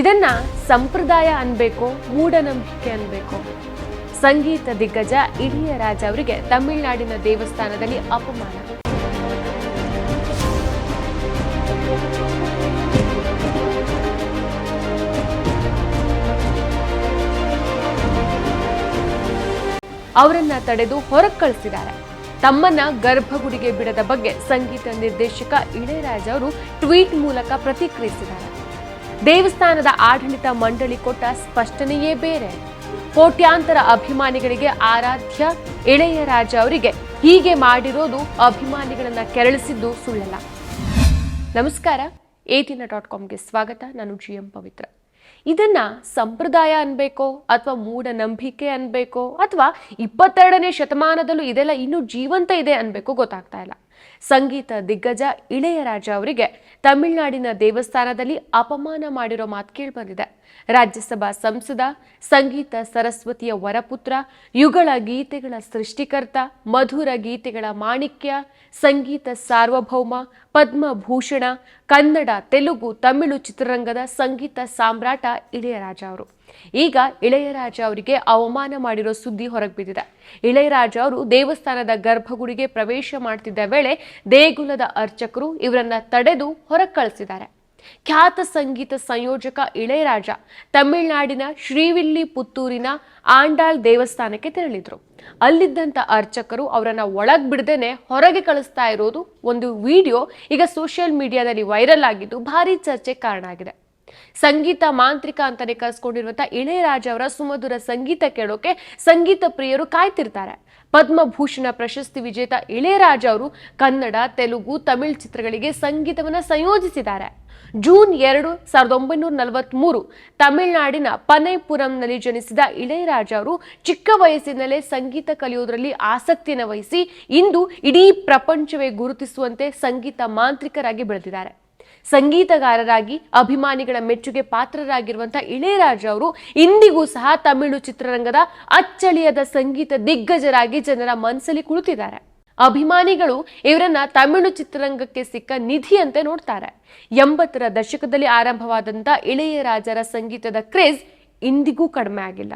ಇದನ್ನ ಸಂಪ್ರದಾಯ ಅನ್ಬೇಕು, ಮೂಢನಂಬಿಕೆ ಅನ್ಬೇಕು. ಸಂಗೀತ ದಿಗ್ಗಜ ಇಳಿಯರಾಜ ಅವರಿಗೆ ತಮಿಳುನಾಡಿನ ದೇವಸ್ಥಾನದಲ್ಲಿ ಅಪಮಾನ. ಅವರನ್ನ ತಡೆದು ಹೊರಗೆ ಕಳಿಸಿದ್ದಾರೆ. ತಮ್ಮನ್ನ ಗರ್ಭಗುಡಿಗೆ ಬಿಡದ ಬಗ್ಗೆ ಸಂಗೀತ ನಿರ್ದೇಶಕ ಇಳೆರಾಜ್ ಅವರು ಟ್ವೀಟ್ ಮೂಲಕ ಪ್ರತಿಕ್ರಿಯಿಸಿದ್ದಾರೆ. ದೇವಸ್ಥಾನದ ಆಡಳಿತ ಮಂಡಳಿ ಕೊಟ್ಟ ಸ್ಪಷ್ಟನೆಯೇ ಬೇರೆ. ಕೋಟ್ಯಾಂತರ ಅಭಿಮಾನಿಗಳಿಗೆ ಆರಾಧ್ಯ ಇಳೆಯರಾಜ ಅವರಿಗೆ ಹೀಗೆ ಮಾಡಿರೋದು ಅಭಿಮಾನಿಗಳನ್ನ ಕೆರಳಿಸಿದ್ದು ಸುಳ್ಳಲ್ಲ. ನಮಸ್ಕಾರ ಏಟಿನ ಡಾಟ್ ಕಾಮ್ಗೆ ಸ್ವಾಗತ, ನಾನು ಜಿ ಎಂ ಪವಿತ್ರ. ಇದನ್ನ ಸಂಪ್ರದಾಯ ಅನ್ಬೇಕೋ, ಅಥವಾ ಮೂಢನಂಬಿಕೆ ಅನ್ಬೇಕೋ, ಅಥವಾ ಇಪ್ಪತ್ತೆರಡನೇ ಶತಮಾನದಲ್ಲೂ ಇದೆಲ್ಲ ಇನ್ನೂ ಜೀವಂತ ಇದೆ ಅನ್ಬೇಕೋ ಗೊತ್ತಾಗ್ತಾ ಇಲ್ಲ. ಸಂಗೀತ ದಿಗ್ಗಜ ಇಳೆಯರಾಜ ಅವರಿಗೆ ತಮಿಳುನಾಡಿನ ದೇವಸ್ಥಾನದಲ್ಲಿ ಅಪಮಾನ ಮಾಡಿರೋ ಮಾತು ಕೇಳಿಬಂದಿದೆ. ರಾಜ್ಯಸಭಾ ಸಂಸದ, ಸಂಗೀತ ಸರಸ್ವತಿಯ ವರಪುತ್ರ, ಯುಗಳ ಗೀತೆಗಳ ಸೃಷ್ಟಿಕರ್ತ, ಮಧುರ ಗೀತೆಗಳ ಮಾಣಿಕ್ಯ, ಸಂಗೀತ ಸಾರ್ವಭೌಮ, ಪದ್ಮಭೂಷಣ, ಕನ್ನಡ, ತೆಲುಗು, ತಮಿಳು ಚಿತ್ರರಂಗದ ಸಂಗೀತ ಸಾಮ್ರಾಟ ಇಳೆಯರಾಜ ಅವರು. ಈಗ ಇಳೆಯರಾಜ ಅವರಿಗೆ ಅವಮಾನ ಮಾಡಿರೋ ಸುದ್ದಿ ಹೊರಗೆ ಬಿದ್ದಿದೆ ಇಳೆಯರಾಜ ಅವರು ದೇವಸ್ಥಾನದ ಗರ್ಭಗುಡಿಗೆ ಪ್ರವೇಶ ಮಾಡ್ತಿದ್ದ ವೇಳೆ ದೇಗುಲದ ಅರ್ಚಕರು ಇವರನ್ನ ತಡೆದು ಹೊರಕಳಿಸಿದ್ದಾರೆ. ಖ್ಯಾತ ಸಂಗೀತ ಸಂಯೋಜಕ ಇಳೆಯರಾಜ ತಮಿಳುನಾಡಿನ ಶ್ರೀವಿಲ್ಲಿ ಪುತ್ತೂರಿನ ಆಂಡಾಳ್ ದೇವಸ್ಥಾನಕ್ಕೆ ತೆರಳಿದ್ರು. ಅಲ್ಲಿದ್ದಂಥ ಅರ್ಚಕರು ಅವರನ್ನ ಒಳಗ್ ಬಿಡದೇನೆ ಹೊರಗೆ ಕಳಿಸ್ತಾ ಇರೋದು ಒಂದು ವಿಡಿಯೋ ಈಗ ಸೋಷಿಯಲ್ ಮೀಡಿಯಾದಲ್ಲಿ ವೈರಲ್ ಆಗಿದ್ದು ಭಾರಿ ಚರ್ಚೆ ಕಾರಣ ಆಗಿದೆ. ಸಂಗೀತ ಮಾಂತ್ರಿಕ ಅಂತಾನೆ ಕರೆಸ್ಕೊಂಡಿರುವಂತ ಇಳೆಯರಾಜ ಅವರ ಸುಮಧುರ ಸಂಗೀತ ಕೇಳೋಕೆ ಸಂಗೀತ ಪ್ರಿಯರು ಕಾಯ್ತಿರ್ತಾರೆ. ಪದ್ಮಭೂಷಣ ಪ್ರಶಸ್ತಿ ವಿಜೇತ ಇಳೆಯರಾಜ ಅವರು ಕನ್ನಡ, ತೆಲುಗು, ತಮಿಳ್ ಚಿತ್ರಗಳಿಗೆ ಸಂಗೀತವನ್ನ ಸಂಯೋಜಿಸಿದ್ದಾರೆ. ಜೂನ್ ಎರಡು ಸಾವಿರದ ಒಂಬೈನೂರ ನಲವತ್ಮೂರು ತಮಿಳುನಾಡಿನ ಪನೈಪುರಂನಲ್ಲಿ ಜನಿಸಿದ ಇಳೆಯರಾಜ ಅವರು ಚಿಕ್ಕ ವಯಸ್ಸಿನಲ್ಲೇ ಸಂಗೀತ ಕಲಿಯೋದ್ರಲ್ಲಿ ಆಸಕ್ತಿಯನ್ನು ವಹಿಸಿ ಇಂದು ಇಡೀ ಪ್ರಪಂಚವೇ ಗುರುತಿಸುವಂತೆ ಸಂಗೀತ ಮಾಂತ್ರಿಕರಾಗಿ ಬೆಳೆದಿದ್ದಾರೆ. ಸಂಗೀತಗಾರರಾಗಿ ಅಭಿಮಾನಿಗಳ ಮೆಚ್ಚುಗೆ ಪಾತ್ರರಾಗಿರುವಂತಹ ಇಳೆಯರಾಜ ಅವರು, ಇಂದಿಗೂ ಸಹ ತಮಿಳು ಚಿತ್ರರಂಗದ ಅಚ್ಚಳಿಯದ ಸಂಗೀತ ದಿಗ್ಗಜರಾಗಿ ಜನರ ಮನಸ್ಸಲ್ಲಿ ಕುಳಿತಿದ್ದಾರೆ. ಅಭಿಮಾನಿಗಳು ಇವರನ್ನ ತಮಿಳು ಚಿತ್ರರಂಗಕ್ಕೆ ಸಿಕ್ಕ ನಿಧಿಯಂತೆ ನೋಡ್ತಾರೆ. ಎಂಬತ್ತರ ದಶಕದಲ್ಲಿ ಆರಂಭವಾದಂಥ ಇಳೆಯರಾಜರ ಸಂಗೀತದ ಕ್ರೇಜ್ ಇಂದಿಗೂ ಕಡಿಮೆ ಆಗಿಲ್ಲ.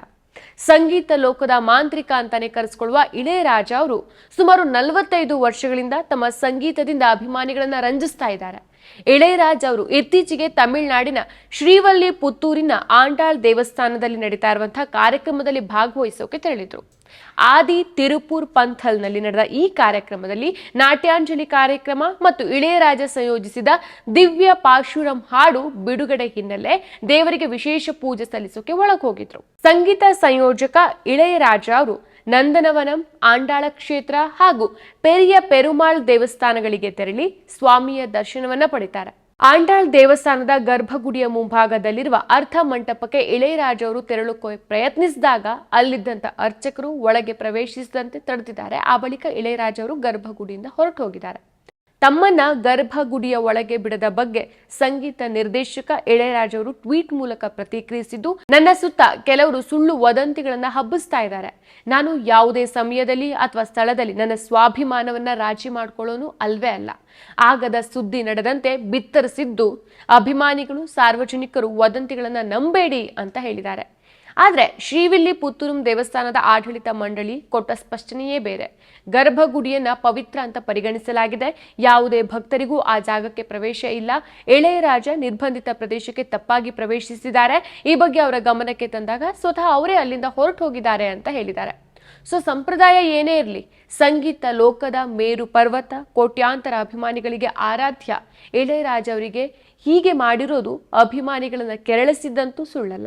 ಸಂಗೀತ ಲೋಕದ ಮಾಂತ್ರಿಕ ಅಂತಾನೆ ಕರೆಸ್ಕೊಳ್ಳುವ ಇಳೆಯರಾಜ ಅವರು ಸುಮಾರು ನಲವತ್ತೈದು ವರ್ಷಗಳಿಂದ ತಮ್ಮ ಸಂಗೀತದಿಂದ ಅಭಿಮಾನಿಗಳನ್ನ ರಂಜಿಸ್ತಾ ಇದ್ದಾರೆ. ಇಳೆಯರಾಜ್ ಅವರು ಇತ್ತೀಚೆಗೆ ತಮಿಳುನಾಡಿನ ಶ್ರೀವಲ್ಲಿ ಪುತ್ತೂರಿನ ಆಂಡಾಳ್ ದೇವಸ್ಥಾನದಲ್ಲಿ ನಡೀತಾ ಇರುವಂತಹ ಕಾರ್ಯಕ್ರಮದಲ್ಲಿ ಭಾಗವಹಿಸೋಕೆ ತೆರಳಿದ್ರು. ಆದಿ ತಿರುಪೂರ್ ಪಂಥಲ್ನಲ್ಲಿ ನಡೆದ ಈ ಕಾರ್ಯಕ್ರಮದಲ್ಲಿ ನಾಟ್ಯಾಂಜಲಿ ಕಾರ್ಯಕ್ರಮ ಮತ್ತು ಇಳೆಯರಾಜ ಸಂಯೋಜಿಸಿದ ದಿವ್ಯ ಪಾಶುರಂ ಹಾಡು ಬಿಡುಗಡೆ ಹಿನ್ನೆಲೆ ದೇವರಿಗೆ ವಿಶೇಷ ಪೂಜೆ ಸಲ್ಲಿಸೋಕೆ ಒಳಗೋಗಿದ್ರು. ಸಂಗೀತ ಸಂಯೋಜಕ ಇಳೆಯರಾಜ ಅವರು ನಂದನವನಂ, ಆಂಡಾಳ ಕ್ಷೇತ್ರ ಹಾಗೂ ಪೆರಿಯ ಪೆರುಮಾಳ್ ದೇವಸ್ಥಾನಗಳಿಗೆ ತೆರಳಿ ಸ್ವಾಮಿಯ ದರ್ಶನವನ್ನ ಪಡಿತಾರೆ. ಆಂಡಾಳ್ ದೇವಸ್ಥಾನದ ಗರ್ಭಗುಡಿಯ ಮುಂಭಾಗದಲ್ಲಿರುವ ಅರ್ಥ ಮಂಟಪಕ್ಕೆ ಇಳೆಯರಾಜ ಅವರು ಪ್ರಯತ್ನಿಸಿದಾಗ ಅಲ್ಲಿದ್ದಂಥ ಅರ್ಚಕರು ಒಳಗೆ ಪ್ರವೇಶಿಸದಂತೆ ತಡೆದಿದ್ದಾರೆ. ಆ ಬಳಿಕ ಇಳೆಯರಾಜ ಅವರು ಗರ್ಭಗುಡಿಯಿಂದ ಹೊರಟು ಹೋಗಿದ್ದಾರೆ ತಮ್ಮನ್ನ ಗರ್ಭಗುಡಿಯ ಒಳಗೆ ಬಿಡದ ಬಗ್ಗೆ ಸಂಗೀತ ನಿರ್ದೇಶಕ ಎಳೆರಾಜ್ ಅವರು ಟ್ವೀಟ್ ಮೂಲಕ ಪ್ರತಿಕ್ರಿಯಿಸಿದ್ದು, ನನ್ನ ಸುತ್ತ ಕೆಲವರು ಸುಳ್ಳು ವದಂತಿಗಳನ್ನ ಹಬ್ಬಿಸ್ತಾ ಇದ್ದಾರೆ. ನಾನು ಯಾವುದೇ ಸಮಯದಲ್ಲಿ ಅಥವಾ ಸ್ಥಳದಲ್ಲಿ ನನ್ನ ಸ್ವಾಭಿಮಾನವನ್ನ ರಾಜಿ ಮಾಡ್ಕೊಳ್ಳೋನು ಅಲ್ವೇ ಅಲ್ಲ. ಆಗದ ಸುದ್ದಿ ನಡೆದಂತೆ ಬಿತ್ತರಿಸಿದ್ದು, ಅಭಿಮಾನಿಗಳು ಸಾರ್ವಜನಿಕರು ವದಂತಿಗಳನ್ನ ನಂಬೇಡಿ ಅಂತ ಹೇಳಿದ್ದಾರೆ. ಆದರೆ ಶ್ರೀವಿಲ್ಲಿ ಪುತ್ತೂರು ದೇವಸ್ಥಾನದ ಆಡಳಿತ ಮಂಡಳಿ ಕೊಟ್ಟ ಸ್ಪಷ್ಟನೆಯೇ ಬೇರೆ. ಗರ್ಭಗುಡಿಯನ್ನ ಪವಿತ್ರ ಅಂತ ಪರಿಗಣಿಸಲಾಗಿದೆ. ಯಾವುದೇ ಭಕ್ತರಿಗೂ ಆ ಜಾಗಕ್ಕೆ ಪ್ರವೇಶ ಇಲ್ಲ. ಎಳೆಯರಾಜ ನಿರ್ಬಂಧಿತ ಪ್ರದೇಶಕ್ಕೆ ತಪ್ಪಾಗಿ ಪ್ರವೇಶಿಸಿದ್ದಾರೆ. ಈ ಬಗ್ಗೆ ಅವರ ಗಮನಕ್ಕೆ ತಂದಾಗ ಸ್ವತಃ ಅವರೇ ಅಲ್ಲಿಂದ ಹೊರಟು ಹೋಗಿದ್ದಾರೆ ಅಂತ ಹೇಳಿದ್ದಾರೆ. ಸೊ ಸಂಪ್ರದಾಯ ಏನೇ ಇರಲಿ, ಸಂಗೀತ, ಲೋಕದ ಮೇರು ಪರ್ವತ, ಕೋಟ್ಯಾಂತರ ಅಭಿಮಾನಿಗಳಿಗೆ ಆರಾಧ್ಯ. ಎಳೆಯರಾಜ ಅವರಿಗೆ ಹೀಗೆ ಮಾಡಿರೋದು ಅಭಿಮಾನಿಗಳನ್ನ ಕೆರಳಿಸಿದ್ದಂತೂ ಸುಳ್ಳಲ್ಲ.